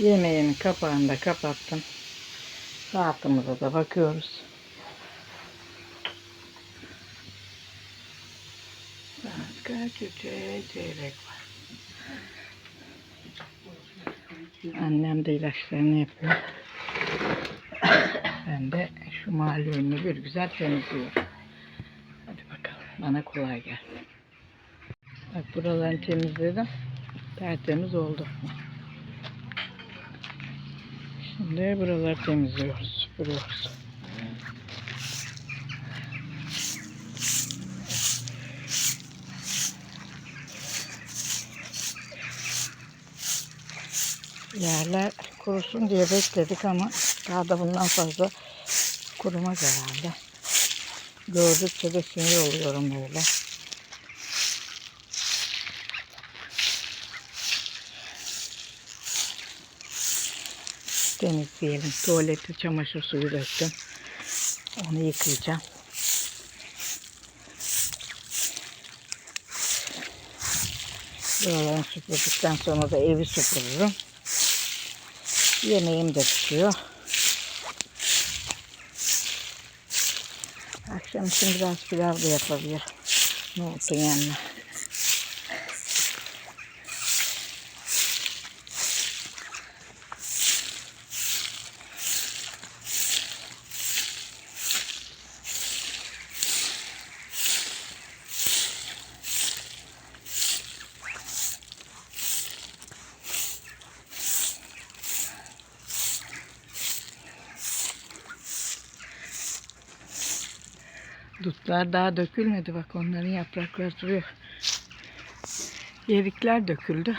Yemeğinin kapağını da kapattım. Saatimize de bakıyoruz. Saat kaç? Çeyrek var. Annem de ilaçlarını yapıyor. Ben de şu mahalle önünü bir güzel temizliyorum. Hadi bakalım. Bana kolay gelsin. Bak buralarını temizledim. Tertemiz oldu. Şimdi buraları temizliyoruz. Süpürüyoruz. Yerler kurusun diye bekledik ama daha da bundan fazla kurumaz herhalde. Gördükçe de sinir oluyorum böyle. Temizleyelim. Tuvalete çamaşır suyu döktüm. Onu yıkayacağım. Buralarını süpürdükten sonra da evi süpürürüm. Yemeğim de pişiyor. Akşam için biraz pilav da yapabilirim. Nohutun yanına. Dutlar daha dökülmedi bak onların yaprakları duruyor. Yerikler döküldü.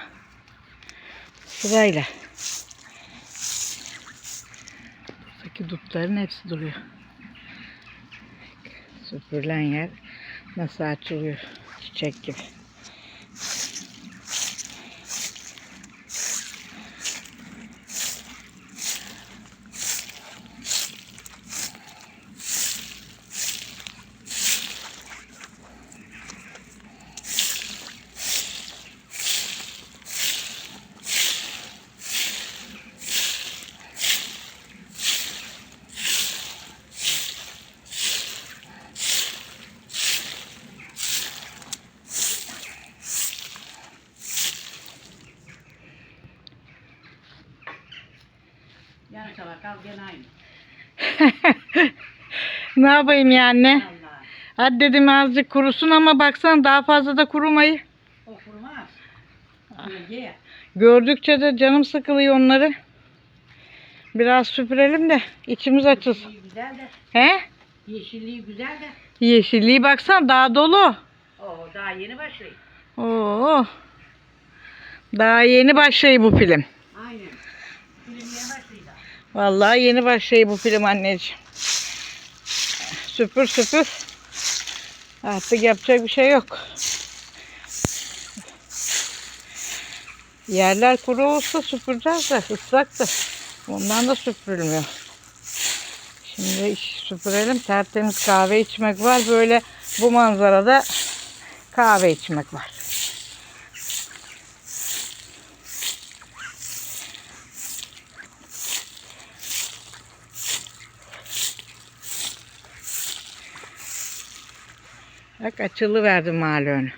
Sırayla. Buradaki dutların hepsi duruyor. Süpürülen yer nasıl açılıyor çiçek gibi. Gene aynı. Ne yapayım yani? Allah. Hadi dedim azıcık kurusun ama baksana daha fazla da kurumayı. O kurumaz. Gölge ya. Gördükçe de canım sıkılıyor onları. Biraz süpürelim de içimiz açılsın. Yeşilliği güzel de. He? Yeşilliği güzel de. Yeşilliği baksana daha dolu. Oo daha yeni başlıyor. Oo. Daha yeni başlıyor bu film. Vallahi yeni başlıyor bu film anneciğim. Süpür süpür. Artık yapacak bir şey yok. Yerler kuru olsa süpüreceğiz de ıslak da. Ondan da süpürülmüyor. Şimdi süpürelim. Tertemiz kahve içmek var. Böyle bu manzarada kahve içmek var. Bak açılı verdim mahalle.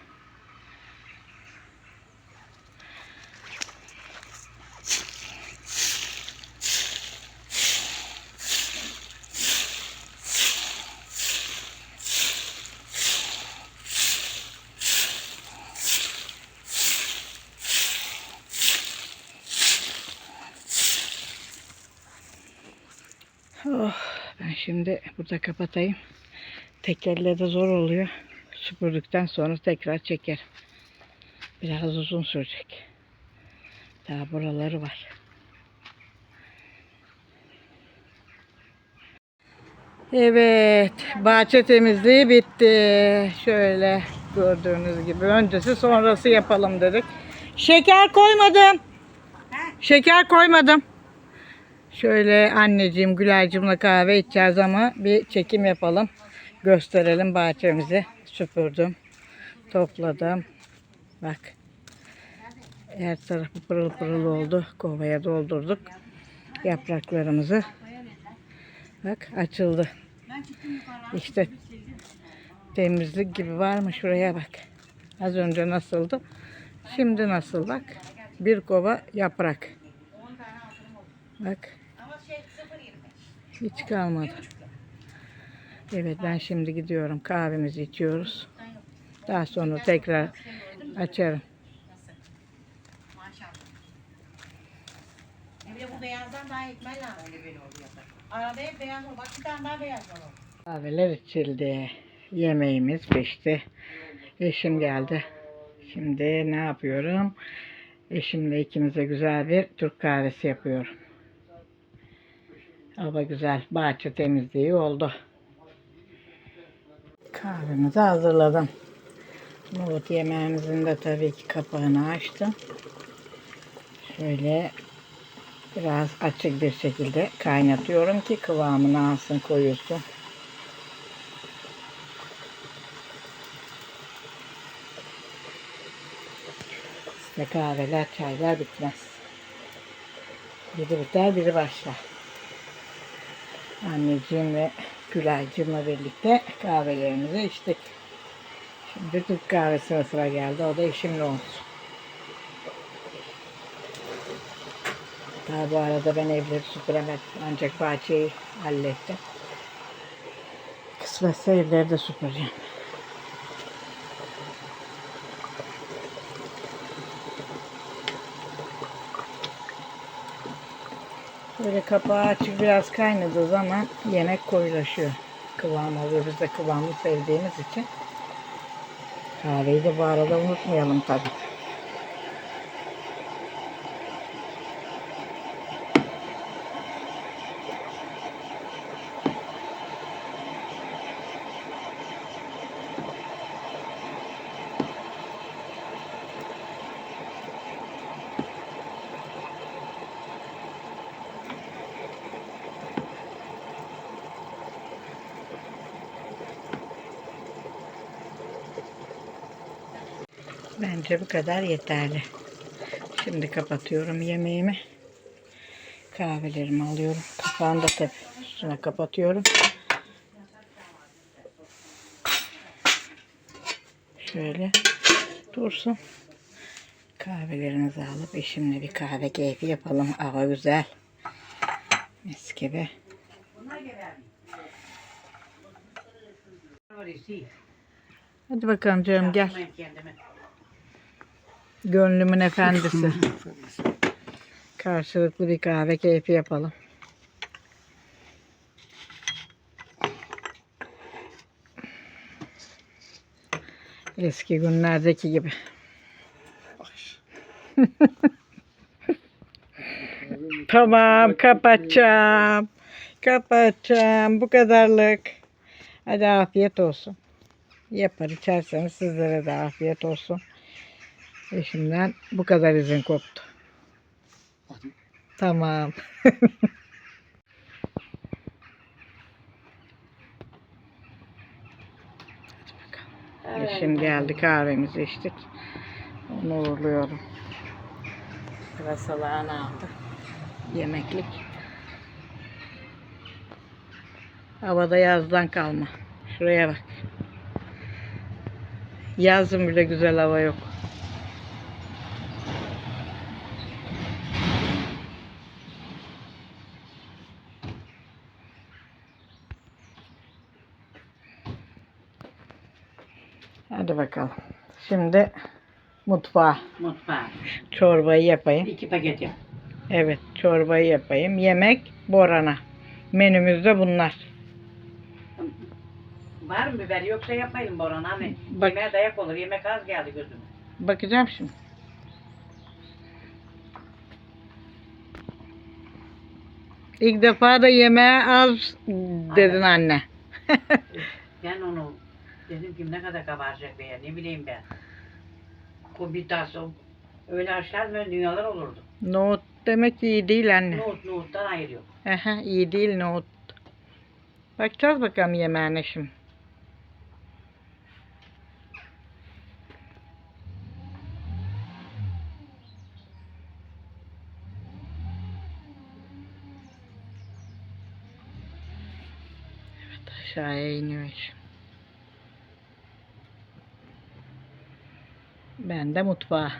Oh, ben şimdi burada kapatayım. Tek elle de zor oluyor. Süpürdükten sonra tekrar çekerim. Biraz uzun sürecek. Daha buraları var. Evet, bahçe temizliği bitti. Şöyle gördüğünüz gibi öncesi sonrası yapalım dedik. Şeker koymadım. Şeker koymadım. Şöyle anneciğim Gülaycığımla kahve içeceğiz ama bir çekim yapalım. Gösterelim bahçemizi. Süpürdüm. Topladım. Bak. Her tarafı pırıl pırıl oldu. Kovaya doldurduk. Yapraklarımızı. Bak açıldı. İşte temizlik gibi var mı? Şuraya bak. Az önce nasıldı? Şimdi nasıl bak. Bir kova yaprak. Bak. Hiç kalmadı. Evet ben şimdi gidiyorum. Kahvemizi içiyoruz. Daha sonra tekrar açarım. Maşallah. E bu beyazdan daha ekmen lazım. Arada hep beyaz olur. Bak bir tane daha beyaz var o. Kahveler içildi. Yemeğimiz pişti. Eşim geldi. Şimdi ne yapıyorum? Eşimle ikimize güzel bir Türk kahvesi yapıyorum. Hava güzel. Bahçe temizliği oldu. Kahvemizi hazırladım. Nohut yemeğimizin de tabii ki kapağını açtım. Şöyle biraz açık bir şekilde kaynatıyorum ki kıvamını alsın koyusu. İşte kahveler, çaylar bitmez. Biri biter, biri başlar. Anneciğim ve Gülaycığımla birlikte kahvelerimizi içtik. Şimdi Türk kahvesine sıra geldi. O da eşimle olsun. Daha bu arada ben evleri süpüremedim. Ancak bahçeyi hallettim. Kısmetse evleri de süpüreceğim. Böyle kapağı açık biraz kaynadığı zaman yemek koyulaşıyor. Kıvam oluyor. Biz de kıvamı sevdiğimiz için. Kahveyi de bu arada unutmayalım tabii. Bence bu kadar yeterli. Şimdi kapatıyorum yemeğimi. Kahvelerimi alıyorum. Kapağını da tabii üstüne kapatıyorum. Şöyle dursun. Kahvelerinizi alıp eşimle bir kahve keyfi yapalım. Hava güzel. Mis gibi. Hadi bakalım canım gel. Gönlümün efendisi. Karşılıklı bir kahve keyfi yapalım. Eski günlerdeki gibi. tamam kapatacağım. Kapatacağım. Bu kadarlık. Hadi afiyet olsun. Yapar içerseniz sizlere de afiyet olsun. Eşimden bu kadar izin koptu. Tamam. Hadi bakalım. Eşim geldi kahvemizi içtik. Onu uğurluyorum. Sıra salağını aldı. Yemeklik. Havada yazdan kalma. Şuraya bak. Yazın bile güzel hava yok. Hadi bakalım. Şimdi mutfağa Mutfağa. çorbayı yapayım. İki paket yap. Evet, çorbayı yapayım. Yemek Boran'a. Menümüzde bunlar. Var mı biber yoksa yapmayalım Boran hani. Bak. Yemeğe dayak olur. Yemek az geldi gözüme. Bakacağım şimdi. İlk defa da yemeğe az dedin anne. Ben onu Dedim ki ne kadar kabaracak be ya ne bileyim ben. Kombinasyon öyle aşklar böyle dünyalar olurdu. Nohut demek iyi değil anne. Nohut nohuttan hayır yok. Aha, iyi değil nohut. Bakacağız bakalım yemeğine şimdi. Evet aşağıya iniyor şimdi. De mutfağa.